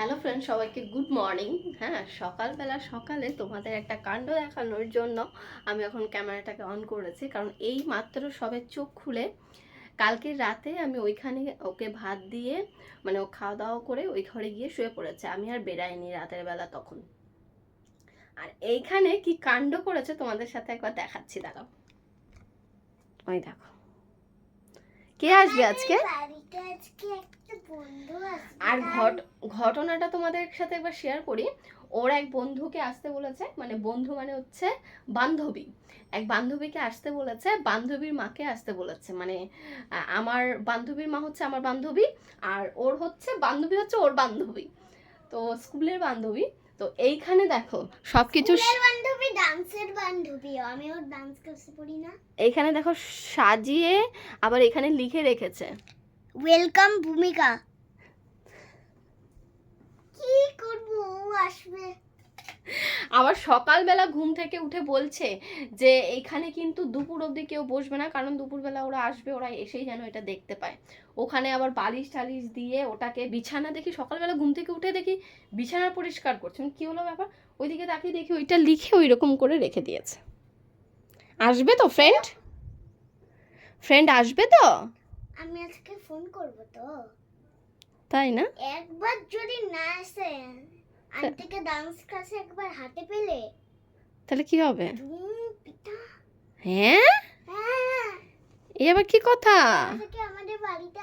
Hello friend সবাইকে good morning হ্যাঁ সকালবেলা সকালে তোমাদের একটা কাণ্ড দেখানোর জন্য আমি এখন ক্যামেরাটাকে অন করেছি। কারণ এই মাত্র সবে চোখ খুলে কালকে রাতে আমি ওইখানে ওকে ভাত দিয়ে মানে ও খাওয়া দাওয়া করে ওই ঘরে গিয়ে শুয়ে পড়েছে। আমি আর বেরাইনি রাতের বেলা তখন। আর এইখানে কি কাণ্ড করেছে তোমাদের সাথে একবার দেখাচ্ছি, দাঁড়াও। ওই দেখো। কে আসবে আজকে? আর ঘট ঘটনাটা তোমাদের সাথে একবার শেয়ার করি। ওর এক বন্ধুকে আসতে বলেছে মানে বন্ধু মানে হচ্ছে বান্ধবী। এক বান্ধবীকে আসতে বলেছে বান্ধবীর মাকে আসতে বলেছে। মানে আমার বান্ধবীর মা হচ্ছে আমার বান্ধবী আর ওর হচ্ছে বান্ধবী হচ্ছে ওর বান্ধবী। তো স্কুলের বান্ধবী তো এইখানে দেখো সব কিছু স্কুলের বান্ধবী ডান্সের বান্ধবী আমি ওর ডান্স ক্লাসে পড়ি না। এইখানে দেখো সাজিয়ে আবার এখানে লিখে রেখেছে। ওয়েলকাম ভূমিকা। কি করব? ও আসবে। আবার সকালবেলা ঘুম থেকে উঠে বলছে যে এখানে কিন্তু দুপুর অবধি কেউ বসবে না কারণ দুপুরবেলা ওরা আসবে ওরা এসেই যেন এটা দেখতে পায়। ওখানে আবার বালিশ টালিশ দিয়ে ওটাকে বিছানা দেখি সকালবেলা ঘুম থেকে উঠে দেখি বিছানা পরিষ্কার করছে। আমি কী হলো ব্যাপার? ওইদিকে তাকিয়ে দেখি ওইটা লিখে ওই রকম করে রেখে দিয়েছে। আসবে তো ফ্রেন্ড ফ্রেন্ড আসবে তো? আমি আজকে ফোন করব তো। তাই না? একবার যদি না আসে আন্টিকে ডান্স ক্লাসে একবার হাতে পেলে? তাহলে কি হবে? হ্যাঁ? হ্যাঁ। এই আবার কি কথা? আমাদের বাড়িতে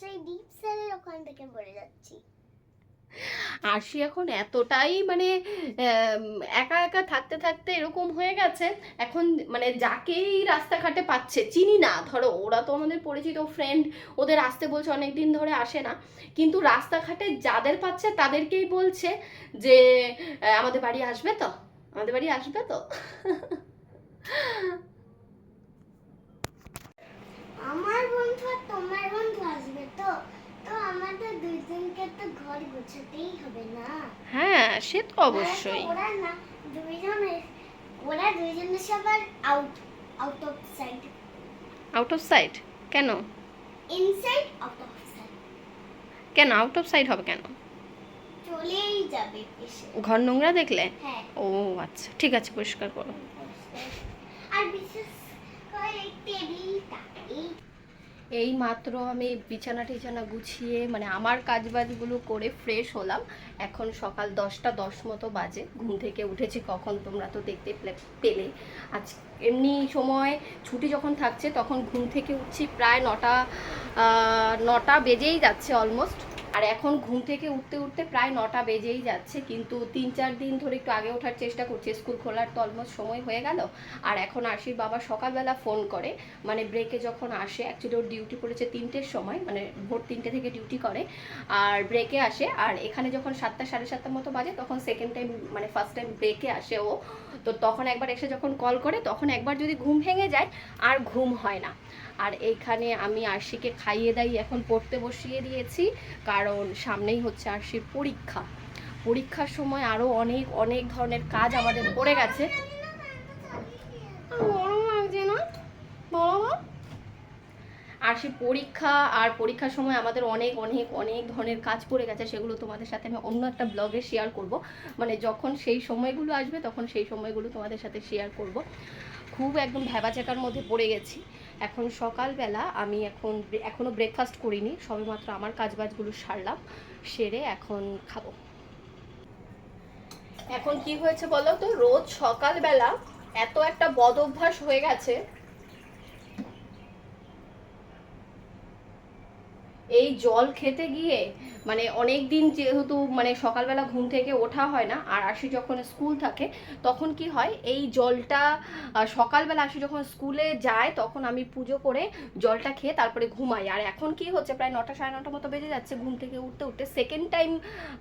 সেই ডিপ স্যারের ওখান থেকে বলে যাচ্ছি। আরশি এখন এতটাই মানে একা একা থাকতে থাকতে এরকম হয়ে গেছে। এখন মানে যাকেই রাস্তাঘাটে পাচ্ছে, চিনি না। ধরো, ওরা তো আমাদের পরিচিত ফ্রেন্ড ওদের আসতে বলছে অনেক দিন ধরে আসে না। কিন্তু রাস্তাঘাটে যাদের পাচ্ছে, তাদেরকেই বলছে যে আমাদের বাড়ি আসবে তো? আমাদের বাড়ি আসবে তো আমার বন্ধু আর তোমার বন্ধু আসবে তো তো আমাদের দুইজনকে তো ঘর হবে না। হ্যাঁ সে তো অবশ্যই। ওরা না ওরা দুইজনের সবার out out of side out of side কেন? ইনসাইড আউট অফ সাইড কেন? আউট অফ সাইড হবে কেন? চলেই যাবে ঘর নোংরা দেখলে? হ্যাঁ। ও আচ্ছা ঠিক আছে পরিষ্কার করো। আর বিশেষ করে টেবিলটা এই এই মাত্র আমি বিছানা টিছানা গুছিয়ে মানে আমার কাজবাজগুলো করে ফ্রেশ হলাম। এখন সকাল দশটা দশ মতো বাজে, ঘুম থেকে উঠেছি কখন তোমরা তো দেখতে পেলে- আজ এমনি সময় ছুটি যখন থাকছে, তখন ঘুম থেকে উঠছি প্রায় নটা নটা বেজেই যাচ্ছে অলমোস্ট আর এখন ঘুম থেকে উঠতে উঠতে প্রায় নটা বেজেই যাচ্ছে, কিন্তু তিন চার দিন ধরে একটু আগে ওঠার চেষ্টা করছি, স্কুল খোলার তো অলমোস্ট সময় হয়ে গেল। আর এখন আশির বাবা সকালবেলা ফোন করে মানে ব্রেকে যখন আসে অ্যাকচুয়ালি ওর ডিউটি পড়েছে তিনটের সময় মানে ভোর তিনটে থেকে ডিউটি করে, আর ব্রেকে আসে, আর এখানে যখন সাতটা সাড়ে সাতটার মতো বাজে, তখন সেকেন্ড টাইম মানে ফার্স্ট টাইম ব্রেকে আসে ও। তো তখন একবার এসে যখন কল করে, তখন একবার যদি ঘুম ভেঙে যায়, আর ঘুম হয় না। আর এইখানে আমি আরশিকে খাইয়ে দাই, এখন পড়তে বসিয়ে দিয়েছি, কারণ সামনেই হচ্ছে আরশির পরীক্ষা। পরীক্ষার সময় আরও অনেক অনেক ধরনের কাজ আমাদের পড়ে গেছে। আর সেই পরীক্ষা, আর পরীক্ষার সময় আমাদের অনেক অনেক অনেক ধরনের কাজ পড়ে গেছে, সেগুলো তোমাদের সাথে আমি অন্য একটা ব্লগে শেয়ার করব। মানে যখন সেই সময়গুলো আসবে, তখন সেই সময়গুলো তোমাদের সাথে শেয়ার করব। খুব একদম ভ্যাবাচাকার মধ্যে পড়ে গেছি। এখন সকালবেলা আমি এখন এখনও ব্রেকফাস্ট করিনি, সবেমাত্র আমার কাজবাজগুলো সারলাম, সেরে এখন খাব। এখন কি হয়েছে বলো তো? রোজ সকালবেলা এত একটা বদ অভ্যাস হয়ে গেছে এই জল খেতে গিয়ে মানে অনেক দিন যেহেতু মানে সকালবেলা ঘুম থেকে ওঠা হয় না, আর আসি যখন স্কুল থাকে, তখন কি হয়, এই জলটা সকালবেলা আসি যখন স্কুলে যায়, তখন আমি পুজো করে জলটা খেয়ে তারপরে ঘুমাই। আর এখন কি হচ্ছে, প্রায় নটা সাড়ে নটা মতো বেজে যাচ্ছে ঘুম থেকে উঠতে উঠতে। সেকেন্ড টাইম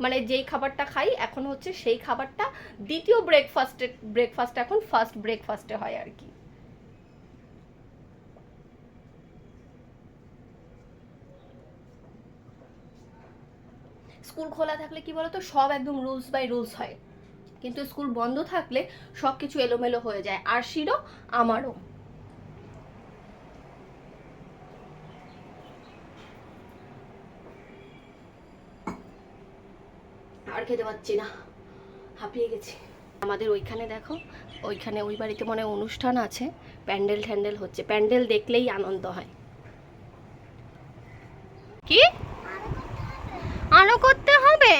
মানে যেই খাবারটা খাই, এখন হচ্ছে সেই খাবারটা, দ্বিতীয় ব্রেকফাস্টে ব্রেকফাস্ট এখন ফার্স্ট ব্রেকফাস্টে হয় আর কি। স্কুল খোলা থাকলে কি বলতো? সব একদম রুলস বাই রুলস হয়। কিন্তু স্কুল বন্ধ থাকলে সব কিছু এলোমেলো হয়ে যায়। আর শিরো আমারও। আর খেতে পাচ্ছি না। হাঁপিয়ে গেছি। আমাদের ওইখানে দেখো, ওইখানে ওই বাড়িতে মনে অনুষ্ঠান আছে। প্যান্ডেল ট্যান্ডেল হচ্ছে। প্যান্ডেল দেখলেই আনন্দ হয় কি আরও করতে হবে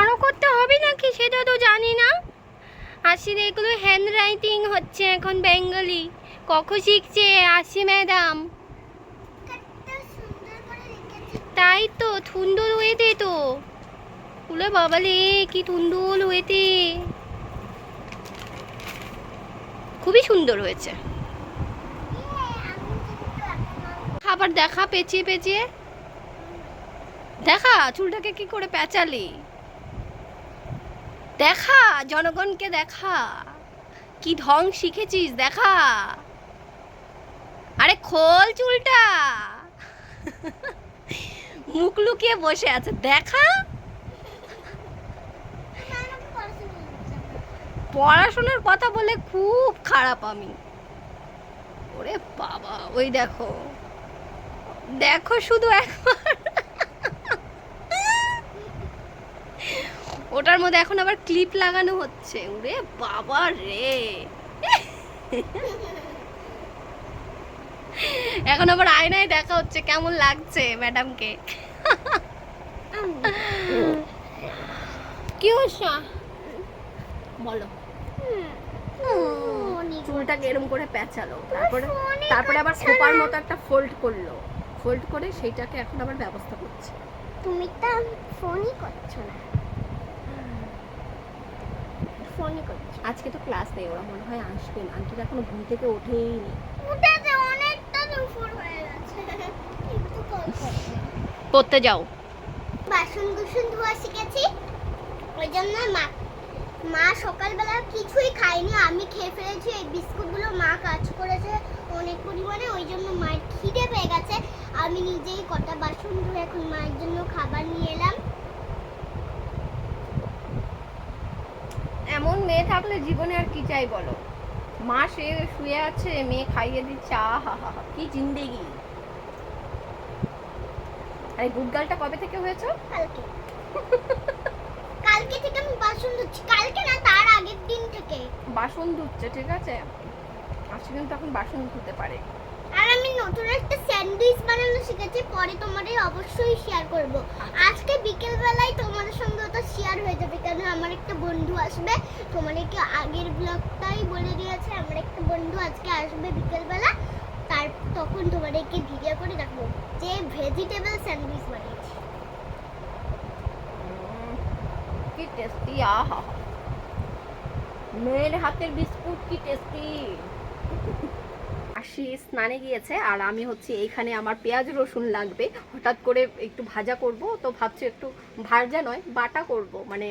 আরও করতে হবে নাকি সেটা তো জানি না আসলে এগুলো হ্যান্ড রাইটিং হচ্ছে এখন বেঙ্গলি কখন শিখছে? আসি ম্যাডাম তাই তো, থুন্দুল হয়েছে তো। উলে বাবালে, কি থুন্দুল হয়েছে খুবই সুন্দর হয়েছে। খাবার দেখা পেঁচিয়ে পেঁচিয়ে। দেখা, চুলটাকে কি করে পেঁচালি? দেখা, জনগণকে দেখা। কি ঢং শিখেছিস, দেখা। আরে খোল চুলটা। মুখ লুকিয়ে বসে আছে, দেখা। পড়াশোনার কথা বলে খুব খারাপ আমি। ওরে বাবা, ওই দেখো। দেখো শুধু একবার। ওটার মধ্যে এখন আবার ক্লিপ লাগানো হচ্ছে। ওরে বাবা রে। এখন আবার আয়নায় দেখা হচ্ছে কেমন লাগছে ম্যাডামকে? কি হচ্ছে বলো। চুলটাকে এরম করে পেঁচালো। তারপরে তারপরে আবার খোপার মতো একটা ফোল্ড করল। ফোল্ড করে সেইটাকে এখন আবার ব্যবস্থা করছে। তুমি তো ফোনই করছ না। ফোনই করছ আজকে তো ক্লাস নেই ওরা মনে হয় আসবে না। আন্টির এখনও ঘুম থেকে ওঠেই নি। উঠেছে অনেকটা দুপুর হয়ে গেছে। পড়তে যাও। বাসন কুসন ধোয়া শিখেছি। ওই জন্য মা মা সকালবেলা কিছুই খায়নি। আমি খেয়ে ফেলেছি এই বিস্কুটগুলো মা কাজ করেছে অনেক পরিমাণে। ওই জন্য মায়ের খিদে পেয়ে গেছে। আমি নিজেই কটা বাসন ধুয়ে এখন মায়ের জন্য খাবার নিয়ে এলাম। এমন মেয়ে থাকলে জীবনে আর কি চাই বলো? মা সে শুয়ে আছে মেয়ে খাইয়ে দিচ্ছে আহা হা হা কি জিন্দেগি। আরে গুড গার্লটা কবে থেকে হয়েছে? কালকে। কালকে থেকে আমি বাসন ধুচ্ছি। কালকে না তার আগের দিন থেকে। বাসন ধুচ্ছে ঠিক আছে? আজকে কিন্তু এখন বাসন ধুতে পারে। নতুন একটা স্যান্ডউইচ বানানো শিখেছি, পরে তোমাদের অবশ্যই শেয়ার করব। আজকে বিকেল বেলায় তোমাদের সঙ্গে ওটা শেয়ার হয়ে যাবে কারণ আমার একটা বন্ধু আসবে। তোমাদেরকে আগের ব্লগটাই বলে দিয়েছে, আমার একটা বন্ধু আজকে আসবে বিকেল বেলা তার তখন তোমাদেরকে ভিডিও করে রাখব, যে ভেজিটেবল স্যান্ডউইচ বানিয়েছি। কি টেস্টি আহা। মেয়ের হাতের বিস্কুট, কি টেস্টি আশি স্নানে গিয়েছে আর আমি হচ্ছে এইখানে আমার পেঁয়াজ রসুন লাগবে। হঠাৎ করে একটু ভাজা করব, তো ভাবছি একটু ভাজা নয়, বাটা করব। মানে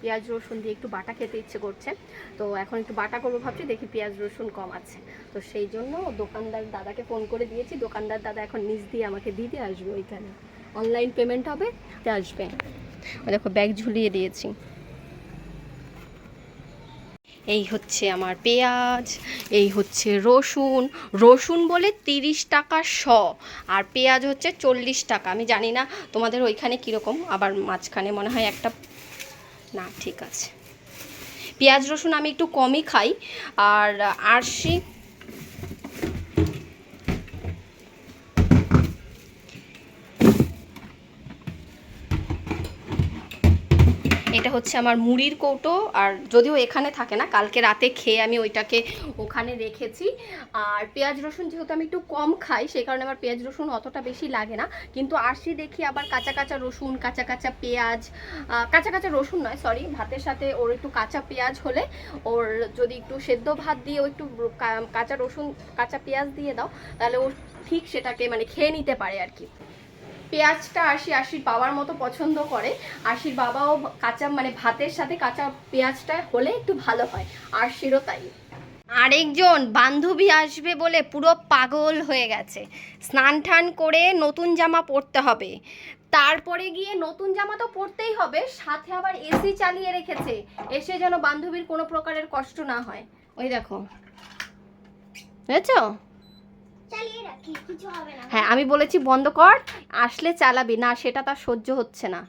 পেঁয়াজ রসুন দিয়ে একটু বাটা খেতে ইচ্ছে করছে। তো এখন একটু বাটা করব ভাবছি, দেখি পেঁয়াজ রসুন কম আছে। তো সেই জন্য দোকানদার দাদাকে ফোন করে দিয়েছি। দোকানদার দাদা এখন নিজ দিয়ে আমাকে দিতে আসবে ওইখানে। অনলাইন পেমেন্ট হবে আসবে। দেখো, ব্যাগ ঝুলিয়ে দিয়েছি। এই হচ্ছে আমার পেঁয়াজ, এই হচ্ছে রসুন। রসুন বলে তিরিশ টাকা শ, আর পেঁয়াজ হচ্ছে চল্লিশ টাকা। আমি জানি না তোমাদের ওইখানে কীরকম, আবার মাঝখানে মনে হয় একটা না, ঠিক আছে। পেঁয়াজ, রসুন আমি একটু কমই খাই, আর আরশি এটা হচ্ছে আমার মুড়ির কৌটো। আর যদিও এখানে থাকে না, কালকে রাতে খেয়ে আমি ওইটাকে ওখানে রেখেছি। আর পেঁয়াজ রসুন যেহেতু আমি একটু কম খাই, সেই কারণে আমার পেঁয়াজ রসুন অতটা বেশি লাগে না। কিন্তু আরশি দেখি আবার কাঁচা কাঁচা রসুন, কাঁচা কাঁচা পেঁয়াজ কাঁচা কাঁচা রসুন নয় সরি ভাতের সাথে ওর একটু কাঁচা পেঁয়াজ হলে ওর যদি একটু সেদ্ধ ভাত দিয়ে ও একটু কাঁচা রসুন, কাঁচা পেঁয়াজ দিয়ে দাও, তাহলে ও ঠিক সেটাকে মানে খেয়ে নিতে পারে আর কি। পেঁয়াজটা আশি আশির বাবার মতো পছন্দ করে। আশির বাবাও কাঁচা মানে ভাতের সাথে কাঁচা পেঁয়াজটা হলে একটু ভালো হয়। আরশিরও তাই। আরেকজন বান্ধবী আসবে বলে পুরো পাগল হয়ে গেছে। স্নান টান করে নতুন জামা পরতে হবে। তারপরে গিয়ে নতুন জামা তো পরতেই হবে সাথে আবার এসি চালিয়ে রেখেছে। এসে যেন বান্ধবীর কোনো প্রকারের কষ্ট না হয়। ওই দেখো। বুঝেছ না। হ্যাঁ আমি বলেছি বন্ধ কর। আসলে চালাবি না সেটা তার সহ্য হচ্ছে না।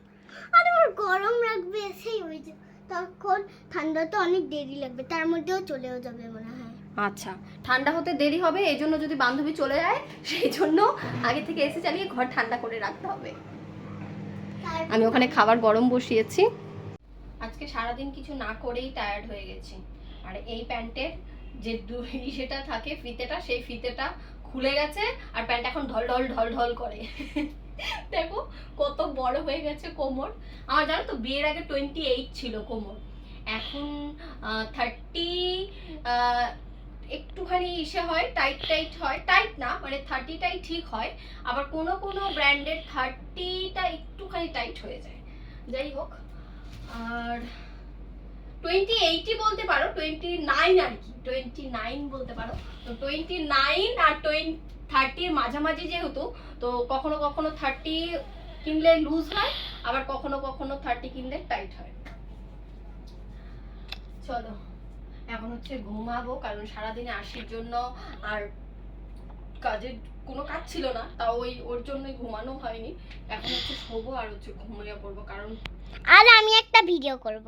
আরে ওর গরম লাগবে সেই ওই যে তখন ঠান্ডা তো অনেক দেরি লাগবে তার মধ্যেও চলেও যাবে মনে হয়। আচ্ছা ঠান্ডা হতে দেরি হবে এই জন্য যদি বান্ধবী চলে যায় সেই জন্য আগে থেকে এসে চালিয়ে ঘর ঠান্ডা করে রাখতে হবে। আমি ওখানে খাবার গরম বসিয়েছি। আজকে সারাদিন কিছু না করেই টায়ার্ড হয়ে গেছি। আর এই প্যান্টের যে ইসেটা থাকে ফিতেটা সেই ফিতেটা খুলে গেছে আর প্যান্ট এখন ঢল ঢল ঢল ঢল করে। দেখো কত বড় হয়ে গেছে কোমর। আমার জানো তো বিয়ের আগে টোয়েন্টি এইট ছিল কোমর। এখন থার্টি একটুখানি ইসে হয় টাইট টাইট হয়। টাইট না মানে থার্টিটাই ঠিক হয়। আবার কোনো কোনো ব্র্যান্ডের থার্টিটা একটুখানি টাইট হয়ে যায়। যাই হোক, আর টোয়েন্টি এইটই বলতে পারো টোয়েন্টি নাইন আর কি টোয়েন্টি নাইন বলতে পারো। তো টোয়েন্টি নাইন আর টোয়েন্টি থার্টির মাঝামাঝি যেহেতু, তো কখনো কখনো থার্টি কিনলে লুজ হয়, আবার কখনো কখনো থার্টি কিনলে টাইট হয়। চলো, এখন হচ্ছে ঘুমাবো, কারণ সারাদিনে আশির জন্য আর কাজের কোনো কাজ ছিল না, তাও ওই ওর জন্যই ঘুমানো হয়নি। এখন হচ্ছে শোবো আর হচ্ছে ঘুমিয়ে পড়ব, কারণ আর আমি একটা ভিডিও করব।